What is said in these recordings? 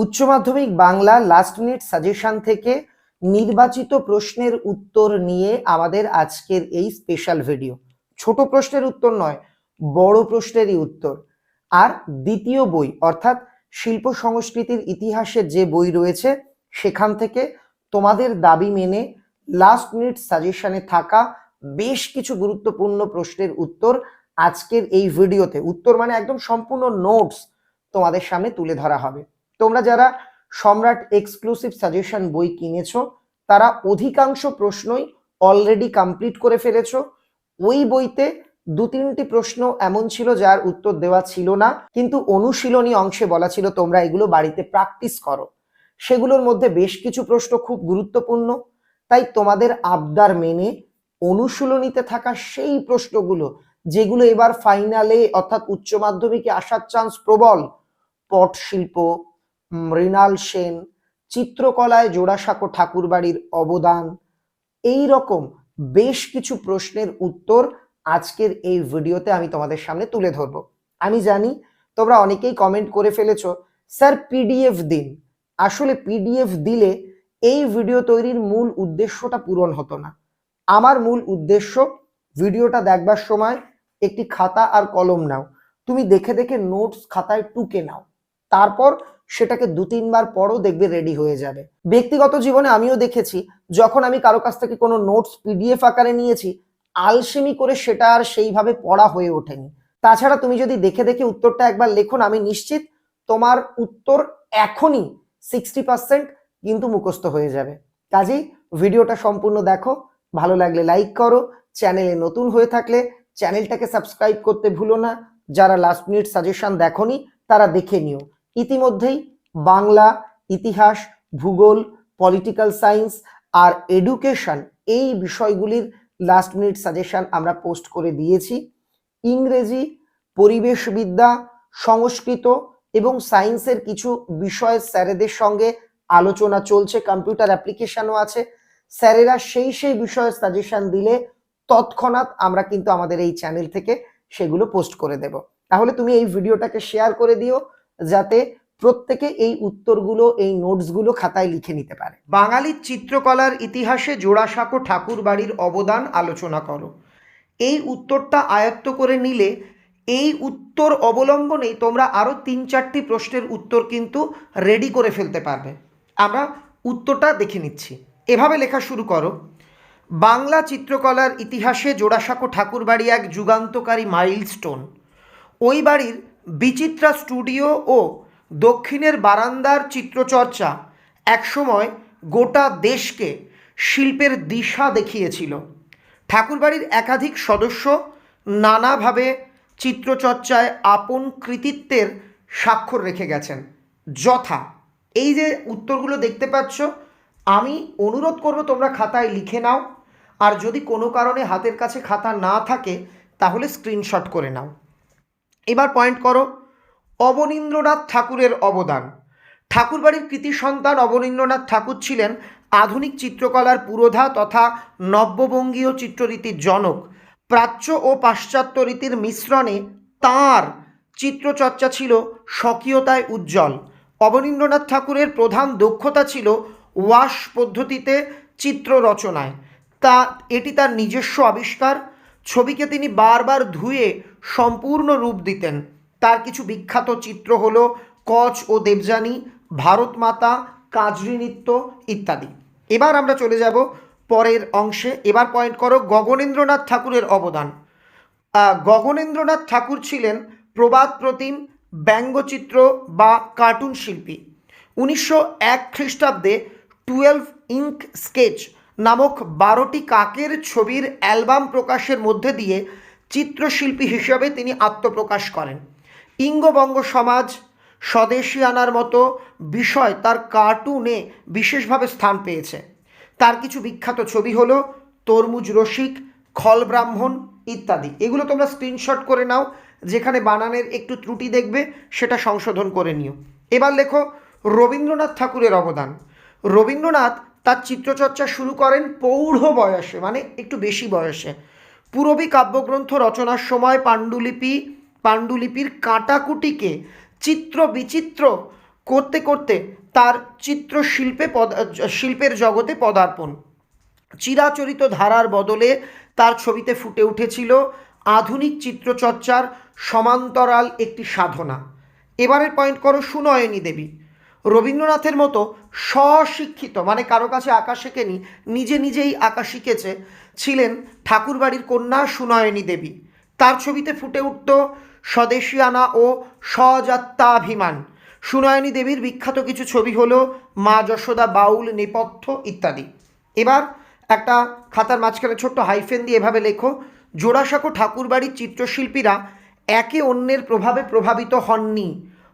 উচ্চ মাধ্যমিক Bangla last minute suggestion থেকে নির্বাচিত প্রশ্নের উত্তর নিয়ে আমাদের আজকের এই স্পেশাল ভিডিও ছোট প্রশ্নের উত্তর নয়, বড় প্রশ্নেরই উত্তর। আর দ্বিতীয় বই, অর্থাৎ শিল্প সংস্কৃতির ইতিহাসের যে বই রয়েছে, সেখান থেকে তোমাদের দাবি মেনে লাস্ট মিনিট সাজেশনে থাকা বেশ কিছু গুরুত্বপূর্ণ প্রশ্নের উত্তর আজকের এই ভিডিওতে উত্তর মানে একদম সম্পূর্ণ নোটস তোমাদের সামনে তুলে ধরা হবে। তোমরা যারা সম্রাট এক্সক্লুসিভ সাজেশন বই কিনেছো, তারা অধিকাংশ প্রশ্নই অলরেডি কমপ্লিট করে ফেলেছো। ওই বইতে দু তিনটি প্রশ্ন এমন ছিল যার উত্তর দেওয়া ছিল না, কিন্তু অনুশীলনী অংশে বলা ছিল তোমরা এগুলো বাড়িতে প্র্যাকটিস করো। সেগুলোর মধ্যে বেশ কিছু প্রশ্ন খুব গুরুত্বপূর্ণ, তাই তোমাদের আবদার মেনে অনুশীলনীতে থাকা সেই প্রশ্নগুলো, যেগুলো এবার ফাইনালে অর্থাৎ উচ্চ মাধ্যমিকে আসার চান্স প্রবল, পটশিল্প মৃণাল সেন, চিত্রকলায় জোড়াসাঁকো ঠাকুরবাড়ির অবদান। এই রকম বেশ কিছু প্রশ্নের উত্তর আজকের এই ভিডিওতে আমি তোমাদের সামনে তুলে ধরবো। আমি জানি তোমরা অনেকেই কমেন্ট করে ফেলেছ, স্যার পিডিএফ দিন। আসলে পিডিএফ দিলে এই ভিডিও তৈরির মূল উদ্দেশ্যটা পূরণ হতো না। আমার মূল উদ্দেশ্য, ভিডিওটা দেখবার সময় একটি খাতা আর কলম নাও। তুমি দেখে দেখে নোটস খাতায় টুকে নাও। তারপর সেটাকে দু তিনবার পরও দেখবে রেডি হয়ে যাবে। ব্যক্তিগত জীবনে আমিও দেখেছি, যখন আমি কারও কাছ থেকে কোনো নোটস পিডিএফ আকারে নিয়েছি, আলসেমি করে সেটা আর সেইভাবে পড়া হয়ে ওঠেনি। তাছাড়া তুমি যদি দেখে দেখে উত্তরটা একবার লেখো আমি নিশ্চিত তোমার উত্তর এখনই সিক্সটি পার্সেন্ট কিন্তু মুখস্থ হয়ে যাবে। কাজেই ভিডিওটা সম্পূর্ণ দেখো, ভালো লাগলে লাইক করো চ্যানেলে নতুন হয়ে থাকলে চ্যানেলটাকে সাবস্ক্রাইব করতে ভুলো না, যারা লাস্ট মিনিট সাজেশন দেখনি, তারা দেখে নিও। ইতিমধ্যেই বাংলা, ইতিহাস, ভূগোল পলিটিক্যাল সায়েন্স আর এডুকেশন এই বিষয়গুলির লাস্ট মিনিট সাজেশন আমরা পোস্ট করে দিয়েছি। ইংরেজি, পরিবেশবিদ্যা, সংস্কৃত এবং সায়েন্সের কিছু বিষয় স্যারেদের সঙ্গে আলোচনা চলছে কম্পিউটার অ্যাপ্লিকেশনও আছে। স্যারেরা সেই সেই বিষয়ে সাজেশন দিলে তৎক্ষণাৎ আমরা কিন্তু আমাদের এই চ্যানেল থেকে সেগুলো পোস্ট করে দেব। তাহলে তুমি এই ভিডিওটাকে শেয়ার করে দিও। যাতে প্রত্যেকে এই উত্তরগুলো, এই নোটসগুলো খাতায় লিখে নিতে পারে। বাঙালির চিত্রকলার ইতিহাসে জোড়াসাঁকো ঠাকুর বাড়ির অবদান আলোচনা করো। এই উত্তরটা আয়ত্ত করে নিলে এই উত্তর অবলম্বনেই তোমরা আরও তিন চারটি প্রশ্নের উত্তর কিন্তু রেডি করে ফেলতে পারবে। আমরা উত্তরটা দেখে নিচ্ছি। এভাবে লেখা শুরু করো। বাংলা চিত্রকলার ইতিহাসে জোড়াসাঁকো ঠাকুরবাড়ি এক যুগান্তকারী মাইলস্টোন ওই বাড়ির বিচিত্রা স্টুডিও ও দক্ষিণের বারান্দার চিত্রচর্চা একসময় গোটা দেশকে শিল্পের দিশা দেখিয়েছিল। ঠাকুরবাড়ির একাধিক সদস্য নানাভাবে চিত্রচর্চায় আপন কৃতিত্বের স্বাক্ষর রেখে গেছেন। যথা, এই যে উত্তরগুলো দেখতে পাচ্ছ, আমি অনুরোধ করব তোমরা খাতায় লিখে নাও। আর যদি কোনো কারণে হাতের কাছে খাতা না থাকে, তাহলে স্ক্রিনশট করে নাও। এবার পয়েন্ট করো। অবনীন্দ্রনাথ ঠাকুরের অবদান। ঠাকুরবাড়ির কৃতি সন্তান অবনীন্দ্রনাথ ঠাকুর ছিলেন আধুনিক চিত্রকলার পুরোধা তথা নব্যবঙ্গীয় চিত্ররীতির জনক। প্রাচ্য ও পাশ্চাত্য রীতির মিশ্রণে তাঁর চিত্রচর্চা ছিল স্বকীয়তায় উজ্জ্বল। অবনীন্দ্রনাথ ঠাকুরের প্রধান দক্ষতা ছিল ওয়াশ পদ্ধতিতে চিত্র রচনায়। তা, এটি তার নিজস্ব আবিষ্কার। ছবিকে তিনি বারবার ধুয়ে সম্পূর্ণ রূপ দিতেন। তার কিছু বিখ্যাত চিত্র হলো কচ ও দেবযানী, ভারত মাতা, কাজরি নৃত্য ইত্যাদি। এবার আমরা চলে যাব পরের অংশে। এবার পয়েন্ট করো গগনেন্দ্রনাথ ঠাকুরের অবদান। গগনেন্দ্রনাথ ঠাকুর ছিলেন প্রবাদ প্রতিম, ব্যঙ্গচিত্র বা কার্টুন শিল্পী। উনিশশো এক খ্রিস্টাব্দে টুয়েলভ ইঙ্ক স্কেচ নামক বারোটি কাকের ছবির অ্যালবাম প্রকাশের মধ্যে দিয়ে চিত্রশিল্পী হিসেবে তিনি আত্মপ্রকাশ করেন। ইঙ্গবঙ্গ সমাজ স্বদেশী আনার মতো বিষয় তার কার্টুনে বিশেষভাবে স্থান পেয়েছে। তার কিছু বিখ্যাত ছবি হল তরমুজ রসিক, খল ব্রাহ্মণ ইত্যাদি। এগুলো তোমরা স্ক্রিনশট করে নাও, যেখানে বানানের একটু ত্রুটি দেখবে, সেটা সংশোধন করে নিও। এবার লেখো রবীন্দ্রনাথ ঠাকুরের অবদান। রবীন্দ্রনাথ তার চিত্রচর্চা শুরু করেন পৌঢ় বয়সে মানে একটু বেশি বয়সে। পূরবী কাব্যগ্রন্থ রচনার সময় পাণ্ডুলিপি, পাণ্ডুলিপির কাটাকুটিকে চিত্র বিচিত্র করতে করতে তার চিত্রশিল্পে পদ শিল্পের জগতে পদার্পণ। চিরাচরিত ধারার বদলে তার ছবিতে ফুটে উঠেছিল আধুনিক চিত্রচর্চার সমান্তরাল একটি সাধনা। এবারের পয়েন্ট করো সুনয়নী দেবী। রবীন্দ্রনাথের মতো স্বশিক্ষিত মানে কারও কাছে আঁকা শেখেনি নিজে নিজেই আঁকা শিখেছে, ছিলেন ঠাকুরবাড়ির কন্যা সুনয়নী দেবী। তার ছবিতে ফুটে উঠত স্বদেশিয়ানা ও স্বজাত্যাভিমান। সুনয়নী দেবীর বিখ্যাত কিছু ছবি হলো মা যশোদা, বাউল, নেপথ্য ইত্যাদি। এবার একটা খাতার মাঝখানে ছোট্ট হাইফেন দিয়ে এভাবে লেখো, জোড়াসাঁকো ঠাকুরবাড়ির চিত্রশিল্পীরা একে অন্যের প্রভাবে প্রভাবিত হননি।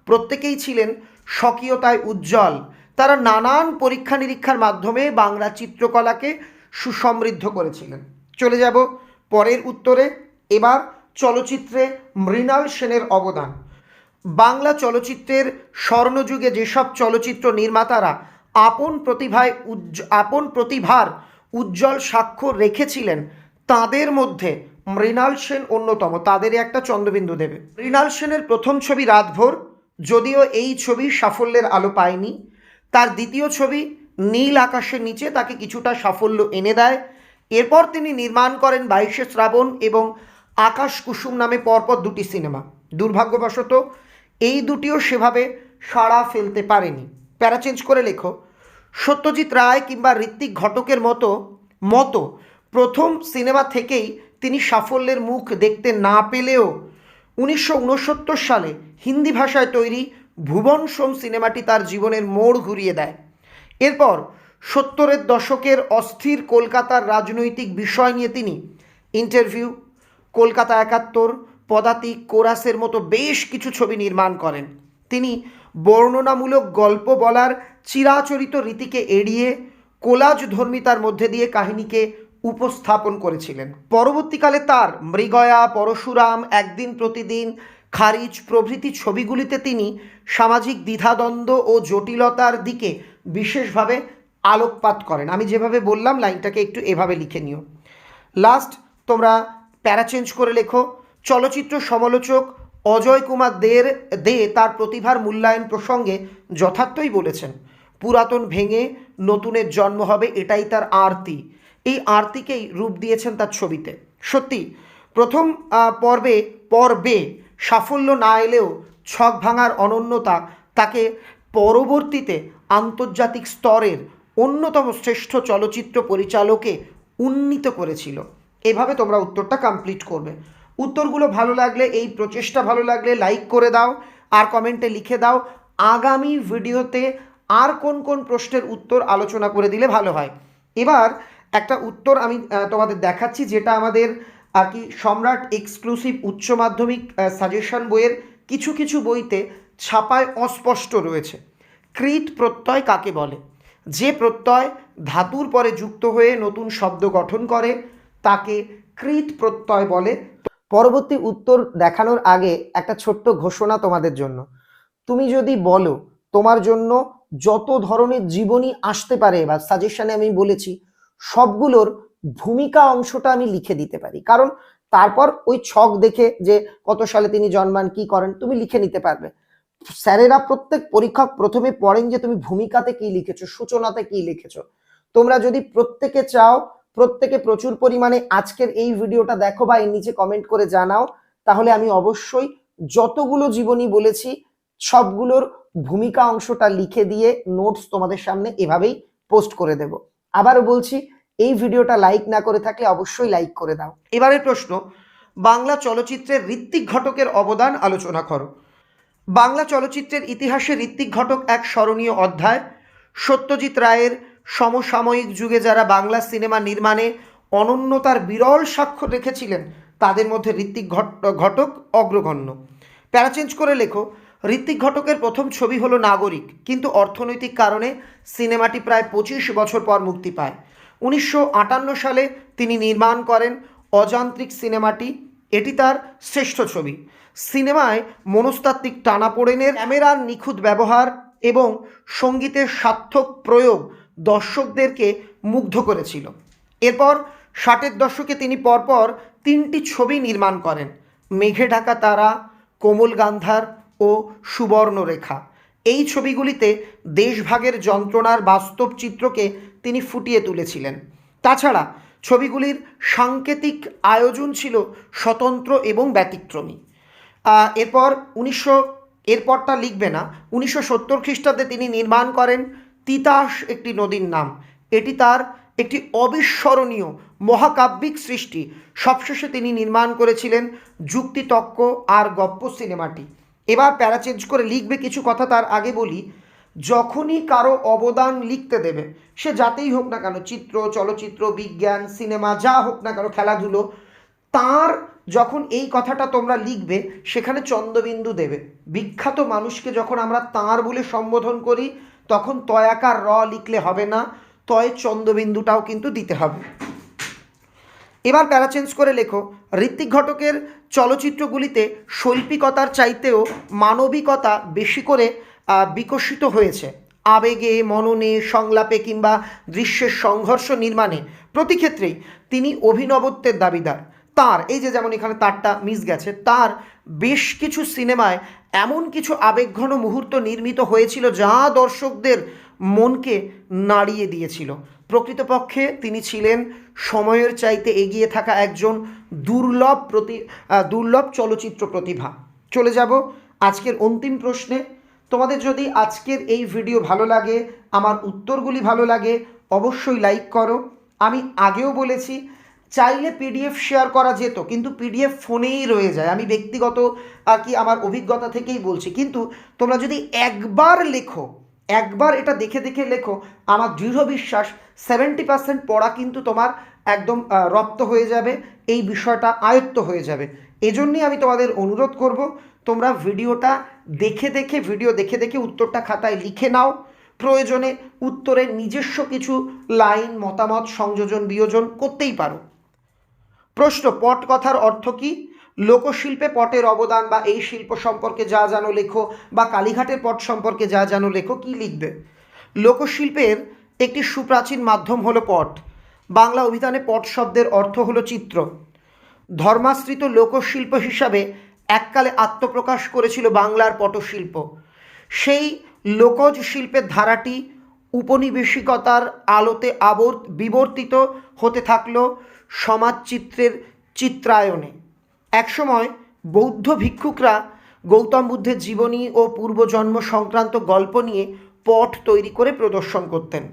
প্রত্যেকেই ছিলেন স্বকীয়তায় উজ্জ্বল। তারা নানান পরীক্ষা নিরীক্ষার মাধ্যমে বাংলা চিত্রকলাকে সুসমৃদ্ধ করেছিলেন। চলে যাব পরের উত্তরে। এবার চলচ্চিত্রে মৃণাল সেনের অবদান। বাংলা চলচ্চিত্রের স্বর্ণযুগে যেসব চলচ্চিত্র নির্মাতারা আপন প্রতিভায় উজ্জ, আপন প্রতিভার উজ্জ্বল স্বাক্ষর রেখেছিলেন, তাদের মধ্যে মৃণাল সেন অন্যতম। তাদেরই একটা চন্দ্রবিন্দু দেবে। মৃণাল সেনের প্রথম ছবি রাতভোর। যদিও এই ছবি সাফল্যের আলো পায়নি, তার দ্বিতীয় ছবি নীল আকাশের নিচে তাকে কিছুটা সাফল্য এনে দেয়। এরপর তিনি নির্মাণ করেন বাইশে শ্রাবণ এবং আকাশ কুসুম নামে পরপর দুটি সিনেমা। দুর্ভাগ্যবশত এই দুটিও সেভাবে সাড়া ফেলতে পারেনি। প্যারা চেঞ্জ করে লেখো। সত্যজিৎ রায় কিংবা ঋত্বিক ঘটকের মতো মতো প্রথম সিনেমা থেকেই তিনি সাফল্যের মুখ দেখতে না পেলেও উনিশশো উনসত্তর সালে হিন্দি ভাষায় তৈরি ভুবন সোম সিনেমাটি তার জীবনের মোড় ঘুরিয়ে দেয়। এরপর সত্তরের দশকের অস্থির কলকাতার রাজনৈতিক বিষয় নিয়ে তিনি ইন্টারভিউ, কলকাতা একাত্তর, পদাতিক কোরাসের মতো বেশ কিছু ছবি নির্মাণ করেন। তিনি বর্ণনামূলক গল্প বলার চিরাচরিত রীতিকে এড়িয়ে কোলাজ ধর্মিতার মধ্যে দিয়ে কাহিনীকে উপস্থাপন করেছিলেন। পরবর্তীকালে তার মৃগয়া পরশুরাম একদিন প্রতিদিন খারিজ প্রভৃতি ছবিগুলিতে তিনি সামাজিক দ্বিধাদ্বন্দ্ব ও জটিলতার দিকে বিশেষভাবে আলোকপাত করেন। আমি যেভাবে বললাম লাইনটাকে একটু এভাবে লিখে নিও। লাস্ট, তোমরা প্যারা চেঞ্জ করে লেখো। চলচ্চিত্র সমালোচক অজয় কুমার দের, দে তার প্রতিভার মূল্যায়ন প্রসঙ্গে যথার্থই বলেছেন, পুরাতন ভেঙে নতুনের জন্ম হবে এটাই তার আরতি। এই আরতিকেই রূপ দিয়েছেন তার ছবিতে। সত্যি, প্রথম পর্বে পর্বে সাফল্য না এলেও ছক ভাঙার অনন্যতা তাকে পরবর্তীতে আন্তর্জাতিক স্তরের অন্যতম শ্রেষ্ঠ চলচ্চিত্র পরিচালকে উন্নীত করেছিল। এভাবে তোমরা উত্তরটা কমপ্লিট করবে। উত্তরগুলো ভালো লাগলে, এই প্রচেষ্টা ভালো লাগলে লাইক করে দাও, আর কমেন্টে লিখে দাও, আগামী ভিডিওতে আর কোন কোন প্রশ্নের উত্তর আলোচনা করে দিলে ভালো হয়। এবার একটা উত্তর আমি তোমাদের দেখাচ্ছি, যেটা আমাদের আর কি সম্রাট এক্সক্লুসিভ উচ্চ মাধ্যমিক সাজেশন বইয়ের কিছু কিছু বইতে ছাপায় অস্পষ্ট রয়েছে। কৃত প্রত্যয় কাকে বলে? যে প্রত্যয় ধাতুর পরে যুক্ত হয়ে নতুন শব্দ গঠন করে, তাকে কৃত প্রত্যয় বলে। পরবর্তী উত্তর দেখানোর আগে একটা ছোট্ট ঘোষণা তোমাদের জন্য। তুমি যদি বলো, তোমার জন্য যত ধরনের জীবনী আসতে পারে, বা সাজেশনে আমি বলেছি সবগুলোর ভূমিকা অংশটা আমি লিখে দিতে পারি। কারণ তারপর ওই ছক দেখে যে কত সালে তিনি জন্মান, কি করেন, তুমি লিখে নিতে পারবে। স্যারেরা প্রত্যেক পরীক্ষক প্রথমে পড়েন যে তুমি ভূমিকাতে কি লিখেছো, সূচনাতে কি লিখেছো। তোমরা যদি প্রত্যেকে চাও, প্রত্যেকে প্রচুর পরিমাণে আজকের এই ভিডিওটা দেখো বা এর নিচে কমেন্ট করে জানাও, তাহলে আমি অবশ্যই যতগুলো জীবনী বলেছি, সবগুলোর ভূমিকা অংশটা লিখে দিয়ে নোটস তোমাদের সামনে এভাবেই পোস্ট করে দেব। আবারও বলছি, এই ভিডিওটা লাইক না করে থাকলে অবশ্যই লাইক করে দাও। এবারের প্রশ্ন, বাংলা চলচ্চিত্রের ঋত্বিক ঘটকের অবদান আলোচনা করো। বাংলা চলচ্চিত্রের ইতিহাসে ঋত্বিক ঘটক এক স্মরণীয় অধ্যায়। সত্যজিৎ রায়ের সমসাময়িক যুগে যারা বাংলা সিনেমা নির্মাণে অনন্যতার বিরল স্বাক্ষর রেখেছিলেন তাদের মধ্যে ঋত্বিক ঘট- ঘটক অগ্রগণ্য। প্যারাচেঞ্জ করে লেখো ঋত্বিক ঘটকের প্রথম ছবি হলো নাগরিক, কিন্তু অর্থনৈতিক কারণে সিনেমাটি প্রায় পঁচিশ বছর পর মুক্তি পায়। উনিশশো আটান্ন সালে তিনি নির্মাণ করেন অযান্ত্রিক সিনেমাটি, এটি তার শ্রেষ্ঠ ছবি। সিনেমায় মনস্তাত্ত্বিক টানাপোড়েনের, ক্যামেরার নিখুঁত ব্যবহার এবং সঙ্গীতের সার্থক প্রয়োগ দর্শকদেরকে মুগ্ধ করেছিল। এরপর ষাটের দশকে তিনি পরপর তিনটি ছবি নির্মাণ করেন। মেঘে ঢাকা তারা, কোমল গান্ধার ও সুবর্ণরেখা। এই ছবিগুলিতে দেশভাগের যন্ত্রণার বাস্তব চিত্রকে তিনি ফুটিয়ে তুলেছিলেন। তাছাড়া ছবিগুলির সাংকেতিক আয়োজন ছিল স্বতন্ত্র এবং ব্যতিক্রমী। এরপর উনিশশো, এরপরটা লিখবে না, উনিশশো সত্তর খ্রিস্টাব্দে তিনি নির্মাণ করেন তিতাস একটি নদীর নাম। এটি তার একটি অবিস্মরণীয় মহাকাব্যিক সৃষ্টি। সবশেষে তিনি নির্মাণ করেছিলেন যুক্তিতক্ক আর গপ্প সিনেমাটি। এবার প্যারা চেঞ্জ করে লিখবে কিছু কথা তার আগে বলি। যখনই কারও অবদান লিখতে দেবে, সে যাতেই হোক না কেন, চিত্র, চলচ্চিত্র, বিজ্ঞান, সিনেমা, যা হোক না কেন, খেলাধুলো, তার যখন এই কথাটা তোমরা লিখবে, সেখানে চন্দ্রবিন্দু দেবে। বিখ্যাত মানুষকে যখন আমরা তাঁর বলে সম্বোধন করি, তখন তয়াকার র লিখলে হবে না, তয় চন্দ্রবিন্দুটাও কিন্তু দিতে হবে। এবার প্যারা চেঞ্জ করে লেখো। ঋত্বিক ঘটকের চলচ্চিত্রগুলিতে শৈল্পিকতার চাইতেও মানবিকতা বেশি করে বিকশিত হয়েছে। আবেগে, মননে, সংলাপে কিংবা দৃশ্যের সংঘর্ষ নির্মাণে প্রতি ক্ষেত্রেই তিনি অভিনবত্বের দাবিদার। তার, এই যে যেমন এখানে তারটা মিস গেছে, তার বেশ কিছু সিনেমায় এমন কিছু আবেগঘন মুহূর্ত নির্মিত হয়েছিল যা দর্শকদের মনকে নাড়িয়ে দিয়েছিল। প্রকৃতপক্ষে তিনি ছিলেন সময়ের চাইতে এগিয়ে থাকা একজন দুর্লভ প্রতি দুর্লভ চলচ্চিত্র প্রতিভা। চলে যাব আজকের অন্তিম প্রশ্নে। তোমাদের যদি আজকের এই ভিডিও ভালো লাগে, আমার উত্তরগুলি ভালো লাগে, অবশ্যই লাইক করো। আমি আগেও বলেছি, চাইলে পিডিএফ শেয়ার করা যেত, কিন্তু পিডিএফ ফোনেই রয়ে যায়। আমি ব্যক্তিগত আর কি আমার অভিজ্ঞতা থেকেই বলছি। কিন্তু তোমরা যদি একবার লেখো একবার এটা দেখে দেখে লেখো, আমার দৃঢ় বিশ্বাস সেভেন্টি পার্সেন্ট পড়া কিন্তু তোমার একদম রপ্ত হয়ে যাবে, এই বিষয়টা আয়ত্ত হয়ে যাবে। এজন্যই আমি তোমাদের অনুরোধ করব, তোমরা ভিডিওটা দেখে দেখে, ভিডিও দেখে দেখে উত্তরটা খাতায় লিখে নাও। প্রয়োজনে উত্তরের নিজস্ব কিছু লাইন, মতামত, সংযোজন, বিয়োজন করতেই পারো। প্রশ্ন, পট কথার অর্থ কি? লোকশিল্পে পটের অবদান বা এই শিল্প সম্পর্কে যা জানো লেখো বা কালীঘাটের পট সম্পর্কে যা জানো লেখো, কি লিখবে? লোকশিল্পের একটি সুপ্রাচীন মাধ্যম হলো পট। বাংলা অভিধানে পট শব্দের অর্থ হলো চিত্র। ধর্মাশ্রিত লোকশিল্প হিসাবে এককালে আত্মপ্রকাশ করেছিল বাংলার পটশিল্প। সেই লোকজ শিল্পের ধারাটি উপনিবেশিকতার আলোতে আবর, বিবর্তিত হতে থাকল সমাজচিত্রের চিত্রায়নে। একসময় বৌদ্ধ ভিক্ষুকরা গৌতম বুদ্ধের জীবনী ও পূর্বজন্ম সংক্রান্ত গল্প নিয়ে পট তৈরি করে প্রদর্শন করতেন।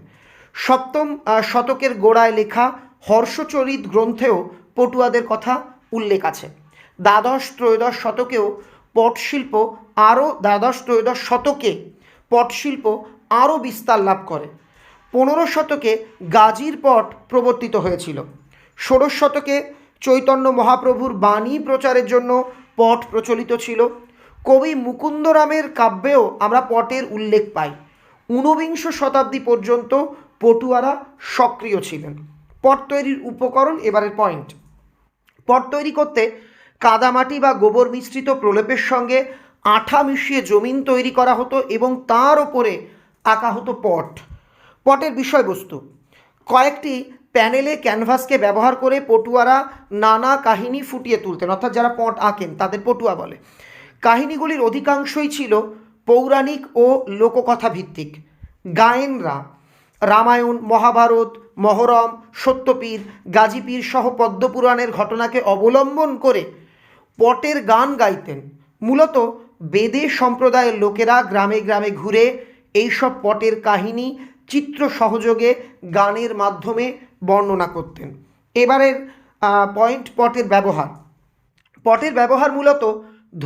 সপ্তম শতকের গোড়ায় লেখা হর্ষচরিত গ্রন্থেও পটুয়াদের কথা উল্লেখ আছে। দ্বাদশ, ত্রয়োদশ শতকেও পটশিল্প আরও, দ্বাদশ, ত্রয়োদশ শতকে পটশিল্প আরও বিস্তার লাভ করে। পনেরো শতকে গাজীর পট প্রবর্তিত হয়েছিল। ষোড়শ শতকে চৈতন্য মহাপ্রভুর বাণী প্রচারের জন্য পট প্রচলিত ছিল। কবি মুকুন্দরামের কাব্যেও আমরা পটের উল্লেখ পাই। ঊনবিংশ শতাব্দী পর্যন্ত পটুয়ারা সক্রিয় ছিলেন। পট তৈরির উপকরণ এবারের পয়েন্ট পট তৈরি করতে কাদামাটি বা গোবর মিশ্রিত প্রলেপের সঙ্গে আঠা মিশিয়ে জমিন তৈরি করা হতো এবং তার ওপরে আঁকা হতো পট। পটের বিষয়বস্তু। কয়েকটি প্যানেলে ক্যানভাসকে ব্যবহার করে পটুয়ারা নানা কাহিনী ফুটিয়ে তুলতেন। অর্থাৎ যারা পট আঁকেন, তাদের পটুয়া বলে। কাহিনীগুলির অধিকাংশই ছিল পৌরাণিক ও লোককথা ভিত্তিক গায়েনরা রামায়ণ, মহাভারত, মহরম, সত্যপীর, গাজীপীর সহ পদ্মপুরাণের ঘটনাকে অবলম্বন করে পটের গান গাইতেন। মূলত বেদে সম্প্রদায়ের লোকেরা গ্রামে গ্রামে ঘুরে এইসব পটের কাহিনী চিত্র সহযোগে গানের মাধ্যমে বর্ণনা করতেন। এবারের পয়েন্ট পটের ব্যবহার। পটের ব্যবহার মূলত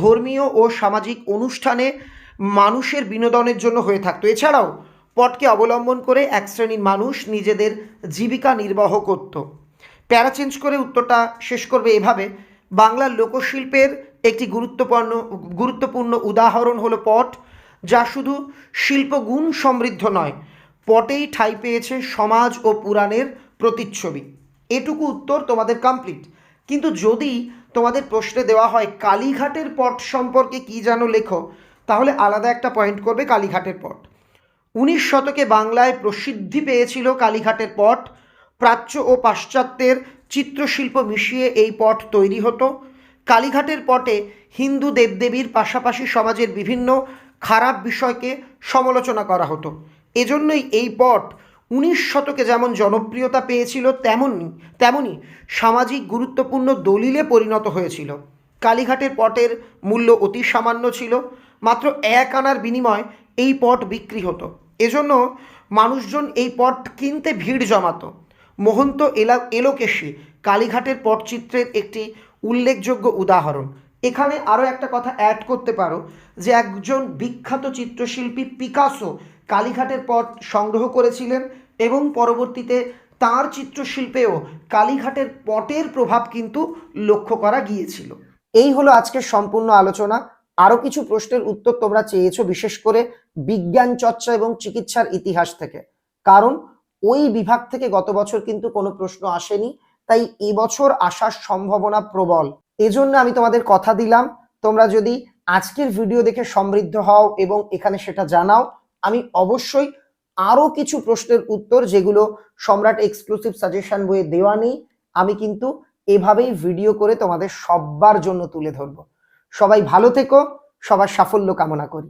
ধর্মীয় ও সামাজিক অনুষ্ঠানে মানুষের বিনোদনের জন্য হয়ে থাকতো। এছাড়াও পটকে অবলম্বন করে এক শ্রেণির মানুষ নিজেদের জীবিকা নির্বাহ করত। প্যারা চেঞ্জ করে উত্তরটা শেষ করবে এভাবে, বাংলার লোকশিল্পের একটি গুরুত্বপূর্ণ গুরুত্বপূর্ণ উদাহরণ হলো পট যা শুধু শিল্পগুণ সমৃদ্ধ নয় পটেই ঠাঁই পেয়েছে সমাজ ও পুরাণের প্রতিচ্ছবি। এটুকু উত্তর তোমাদের কমপ্লিট কিন্তু যদি তোমাদের প্রশ্নে দেওয়া হয় কালীঘাটের পট সম্পর্কে কি যেন লেখো, তাহলে আলাদা একটা পয়েন্ট করবে কালীঘাটের পট। উনিশ শতকে বাংলায় প্রসিদ্ধি পেয়েছিল কালীঘাটের পট। প্রাচ্য ও পাশ্চাত্যের চিত্রশিল্প মিশিয়ে এই পট তৈরি হতো। কালীঘাটের পটে হিন্দু দেবদেবীর পাশাপাশি সমাজের বিভিন্ন খারাপ বিষয়কে সমালোচনা করা হতো। এজন্যই এই পট উনিশ শতকে যেমন জনপ্রিয়তা পেয়েছিল, তেমনই তেমনই সামাজিক গুরুত্বপূর্ণ দলিলে পরিণত হয়েছিল। কালীঘাটের পটের মূল্য অতি সামান্য ছিল, মাত্র এক আনার বিনিময় এই পট বিক্রি হতো। এজন্য মানুষজন এই পট কিনতে ভিড় জমাতো। মহন্ত এলা, এলোকেশী কালীঘাটের পটচিত্রের একটি উল্লেখযোগ্য উদাহরণ। এখানে আরও একটা কথা অ্যাড করতে পারো যে একজন বিখ্যাত চিত্রশিল্পী পিকাসো কালীঘাটের পট সংগ্রহ করেছিলেন এবং পরবর্তীতে তার চিত্রশিল্পেও কালীঘাটের পটের প্রভাব কিন্তু লক্ষ্য করা গিয়েছিল। এই হলো আজকের সম্পূর্ণ আলোচনা। আরও কিছু প্রশ্নের উত্তর তোমরা চেয়েছো বিশেষ করে বিজ্ঞান চর্চা এবং চিকিৎসার ইতিহাস থেকে। কারণ ওই বিভাগ থেকে গত বছর কিন্তু কোনো প্রশ্ন আসেনি, তাই এবছর আসার সম্ভাবনা প্রবল। এজন্য আমি তোমাদের কথা দিলাম। তোমরা যদি আজকের ভিডিও দেখে সমৃদ্ধ হও এবং এখানে সেটা জানাও আমি অবশ্যই আরও কিছু প্রশ্নের উত্তর যেগুলো সম্রাট এক্সক্লুসিভ সাজেশন বইয়ে দেওয়া নেই, আমি কিন্তু এভাবেই ভিডিও করে তোমাদের সবার জন্য তুলে ধরবো। সবাই ভালো থেকো, সবার সাফল্য কামনা করি।